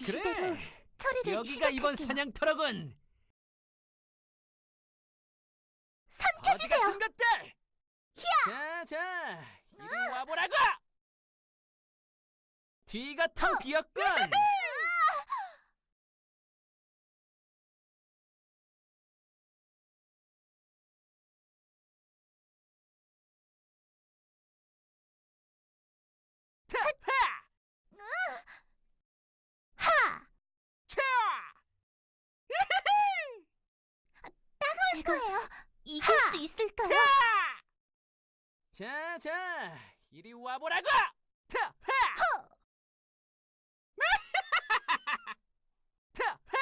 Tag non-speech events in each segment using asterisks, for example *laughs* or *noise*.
지시대로 그래. 처리를 여기가 이번 시작할게요. 사냥터로군. 어디 삼켜주세요. 같은 것들. 자, 자, 이리 와보라고. 뒤가 텅 비었군. 타, 하, 하! 차. 따가울 거예요. 이길 수 있을까요? 타! 자, 자, 이리 와보라고. 타, 하. 타, *laughs* 하.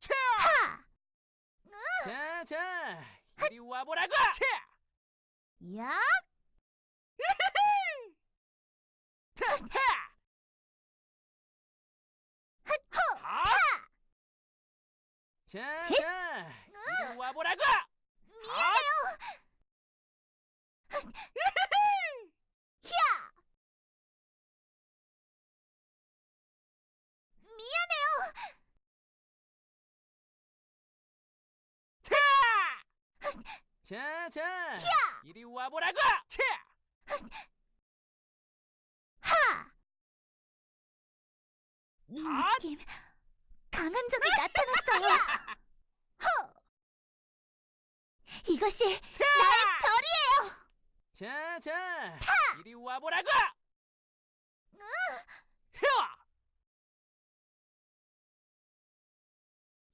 차! 하! 자, 자, 이리 와보라고. 차! 야! 타, 하. 헛! 아! 자, 칫! 자, 이리 와보라고. 미안해요. 히야! 미안해요. 차! 자, 자, 이리 와보라고. 차! 하! 이 아! 느낌 강한 적이 나타났어요. 허! 이것이 나의 별이에요. 자, 자, 이리 와보라고. 혀!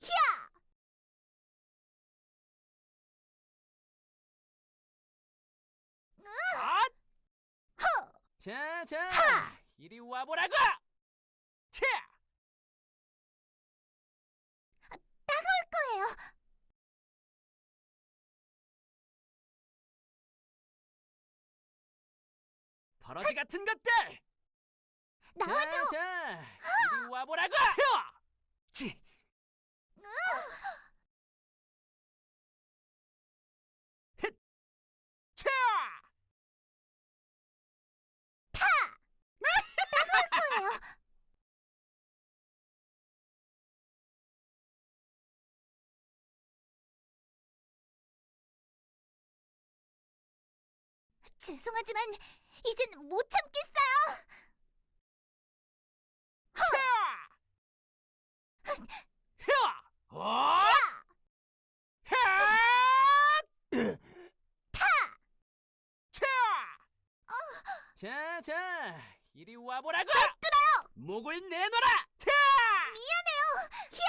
히야! 아! 허! 자, 자, 하! 이리 와보라고. 차! 따가울 거예요. 버러지 같은 것들. 나와줘. 자, 자, 이리 와보라고. 혀! 치! 차! 거예요. 죄송하지만 이젠 못 참겠어요. 어? 자, 자, 이리 와보라고. 목을 내놔라. 차! 미안해요. 히야!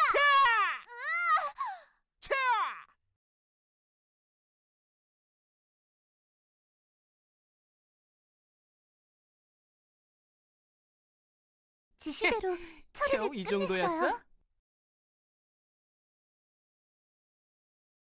차! 차! 지시대로 처리를 *laughs* 겨우 이 끝냈어요. 정도였어?